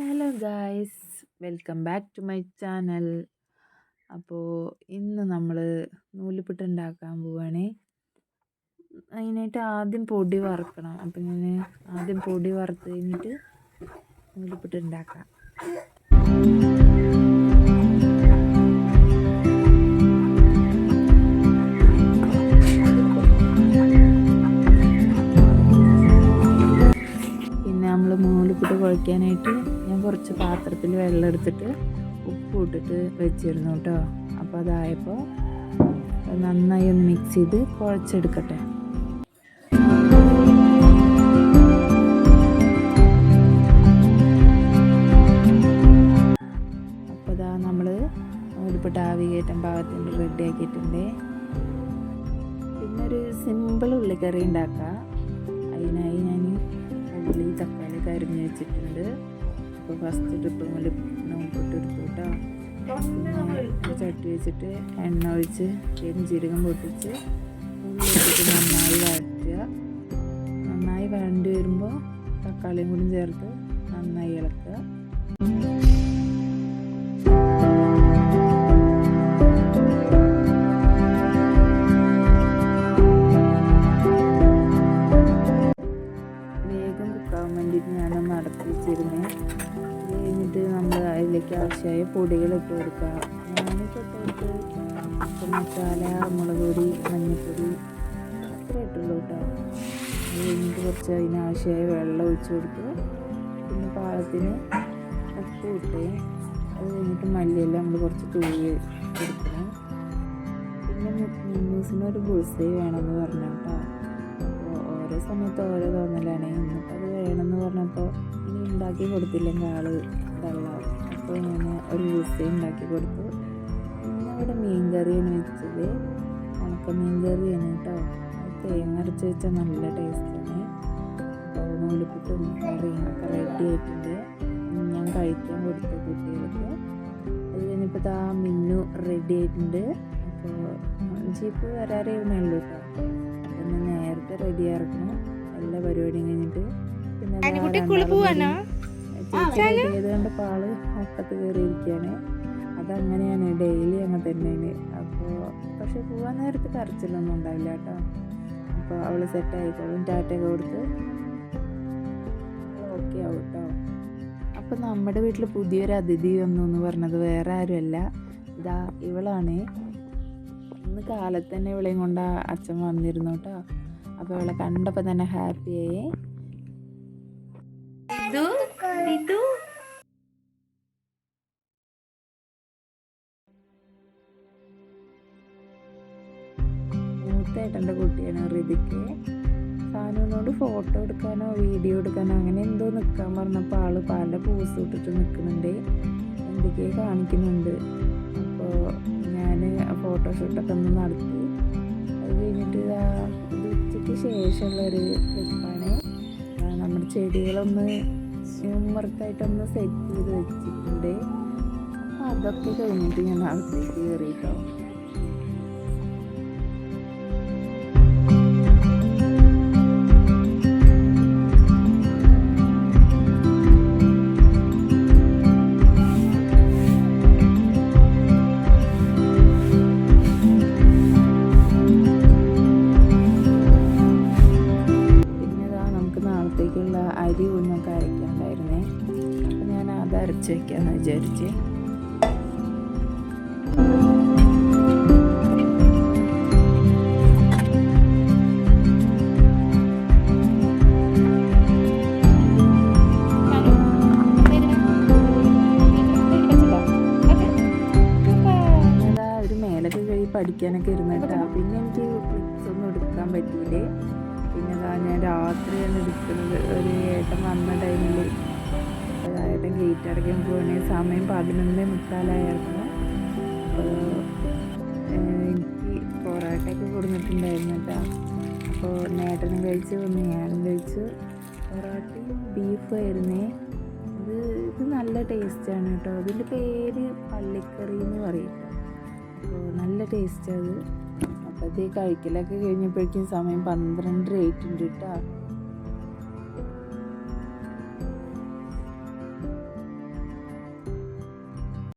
Hello guys welcome back to my channel. അപ്പോൾ ഇന്ന് നമ്മൾ നൂലുപുട്ട് ഉണ്ടാക്കാൻ പോവുകയാണേ അതിനായിട്ട് ആദ്യം പൊടി വറുക്കണം. അപ്പം ഞാൻ ആദ്യം പൊടി വറുത്ത് കഴിഞ്ഞിട്ട് നൂലുപുട്ട് ഉണ്ടാക്കാം. പിന്നെ നമ്മൾ നൂലുപുട്ട് കുഴയ്ക്കാനായിട്ട് ഞാൻ കുറച്ച് പാത്രത്തിൽ വെള്ളം എടുത്തിട്ട് ഉപ്പ് ഇട്ടിട്ട് വെച്ചിരുന്നു കേട്ടോ അപ്പോൾ അതായപ്പോൾ അത് നന്നായി ഒന്ന് മിക്സ് ചെയ്ത് കുഴച്ചെടുക്കട്ടെ. അപ്പോൾ ഇതാ നമ്മൾ നൂലുപുട്ട് ആവി കയറ്റം പാകത്തിന്റെ റെഡി ആക്കിയിട്ടുണ്ട്. പിന്നെ ഒരു സിമ്പിൾ ഉള്ളിക്കറി ഉണ്ടാക്കാം. അതിനായി ഞാൻ ഉള്ളി തക്കാളി കരിഞ്ഞ് വെച്ചിട്ടുണ്ട്. അപ്പോൾ ഫസ്റ്റ് ട്രിപ്പ് എടുത്തു കേട്ടോ. ചട്ടി വെച്ചിട്ട് എണ്ണ ഒഴിച്ച് പെരുംജീരകം പൊട്ടിച്ച് നന്നായി വഴറ്റുക. നന്നായി വഴണ്ടി വരുമ്പോൾ തക്കാളിയും കൂടി ചേർത്ത് നന്നായി ഇളക്കുക. ആവശ്യമായ പൊടികൾ ഇട്ട് കൊടുക്കുക. ഞാനിപ്പോൾ മസാല മുളക് പൊടി മഞ്ഞൾപ്പൊടി അത്ര ഇട്ടുള്ളൂ കേട്ടോ. അത് കുറച്ച് അതിനാവശ്യമായ വെള്ളം ഒഴിച്ച് കൊടുക്കുക. പിന്നെ പാകത്തിന് ഉപ്പ് ഇട്ടേ അത് കഴിഞ്ഞിട്ട് മല്ലിയെല്ലാം നമ്മൾ കുറച്ച് തൂവി കൊടുക്കണം. പിന്നെ മിന്നൂസിന് ഒരു ബുൾസൈ വേണമെന്ന് പറഞ്ഞു കേട്ടോ. അപ്പോൾ ഓരോ സമയത്ത് ഓരോ തോന്നലാണ്. എന്നിട്ട് അത് വേണമെന്ന് പറഞ്ഞപ്പോൾ ഇനി ഉണ്ടാക്കി കൊടുത്തില്ലെങ്കിൽ ആൾ ഡള്ളാവും അപ്പോൾ ഞാൻ ഒരു ദിവസം ഉണ്ടാക്കി കൊടുത്തു. അവിടെ മീൻ കറിയാണ് വെച്ചത്. ഉണക്ക മീൻ കറിയാണ് കേട്ടോ. തേങ്ങ അരച്ച് വെച്ചാൽ നല്ല ടേസ്റ്റാണ് അപ്പോൾ നൂലിപ്പുട്ടും കറിയും ഒക്കെ റെഡി ആയിട്ടുണ്ട്. ഞാൻ കഴിക്കാൻ കൊടുത്തു കുട്ടികൾക്ക്. അത് കഴിഞ്ഞപ്പോൾ ആ മിന്നു റെഡി ആയിട്ടുണ്ട്. അപ്പോൾ ജീപ്പ് വരാറായിരുന്നല്ലോ കേട്ടോ. അപ്പം ഞാൻ നേരത്തെ റെഡി ആക്കണം. എല്ലാ പരിപാടിയും കഴിഞ്ഞിട്ട്. പിന്നെ ആയതുകൊണ്ട് പാൾ ഒക്കത്ത് കയറിയിരിക്കുകയാണ് അതങ്ങനെയാണ്. ഡെയിലി അങ്ങനെ തന്നെയാണ്. അപ്പോൾ പക്ഷെ പോകാൻ നേരത്ത് കരച്ചിലൊന്നും ഉണ്ടാവില്ല കേട്ടോ. അപ്പോൾ അവൾ സെറ്റ് ആയിക്കോളും. ടാറ്റയൊക്കെ കൊടുത്ത് ഓക്കെ ആവും കേട്ടോ അപ്പം നമ്മുടെ വീട്ടിൽ പുതിയൊരു അതിഥി വന്നു എന്ന് പറഞ്ഞത് വേറെ ആരുമല്ല. ഇതാ ഇവളാണ്. ഇന്ന് കാലത്ത് തന്നെ ഇവളെയും കൊണ്ട് അച്ഛൻ വന്നിരുന്നു കേട്ടോ അപ്പോൾ ഇവളെ കണ്ടപ്പോൾ തന്നെ ഹാപ്പിയായി മൂത്തേട്ടന്റെ കുട്ടിയാണ് ഋതിക്ക് സാനുവിനോട് ഫോട്ടോ എടുക്കാനോ വീഡിയോ എടുക്കാനോ അങ്ങനെ എന്തോ നിൽക്കാൻ പറഞ്ഞപ്പോൾ ആൾ പല പൂസ് ഇട്ടിട്ട് നിൽക്കുന്നുണ്ട് എന്തൊക്കെയോ കാണിക്കുന്നുണ്ട്. അപ്പോൾ ഞാൻ ഫോട്ടോഷൂട്ടൊക്കെ ഒന്ന് നടത്തി. അത് കഴിഞ്ഞിട്ട് ഇത് ഉച്ചയ്ക്ക് ശേഷമുള്ളൊരു ട്രിപ്പാണ് നമ്മുടെ ചെടികളൊന്ന് ഉമ്മർത്തായിട്ടൊന്ന് സെറ്റ് ചെയ്ത് വെച്ചിട്ടുണ്ട്. അപ്പോൾ അതൊക്കെ കഴിഞ്ഞിട്ട് ഞാൻ അകത്തേക്ക് കയറിയിട്ടോ നമുക്ക് നാളത്തേക്കുള്ള അരി ഒന്നൊക്കെ അരയ്ക്കാണ്ടായിരുന്നേ അപ്പം ഞാൻ അത് അരച്ച് വയ്ക്കാമെന്ന് വിചാരിച്ച്. പഠിക്കാനൊക്കെ ഇരുന്നിട്ടാ. പിന്നെ എനിക്ക് ഒന്നും എടുക്കാൻ പറ്റിയില്ലേ ഞാൻ രാത്രിയാണ് എടുക്കുന്നത് ഒരു ഏട്ടൻ വന്ന ടൈമിൽ ഏട്ടൻ ഗേറ്റ് അടയ്ക്കാൻ പോകണേ സമയം പതിനൊന്നേ മുക്കാലായിരുന്നു. എനിക്ക് പൊറോട്ടയൊക്കെ കൊടുത്തിട്ടുണ്ടായിരുന്നു കേട്ടോ. അപ്പോൾ നേട്ടനും കഴിച്ചു വന്നു. ഞാനും കഴിച്ചു. പൊറോട്ടയും ബീഫും ആയിരുന്നേ. ഇത് ഇത് നല്ല ടേസ്റ്റാണ് കേട്ടോ. അതിന്റെ പേര് പള്ളിക്കറി എന്ന് പറയും. അപ്പോൾ നല്ല ടേസ്റ്റ് അത്. അപ്പോൾ ഇത് കഴിക്കലൊക്കെ കഴിഞ്ഞപ്പോഴേക്കും സമയം പന്ത്രണ്ടര ആയിട്ടുണ്ട് കേട്ടോ.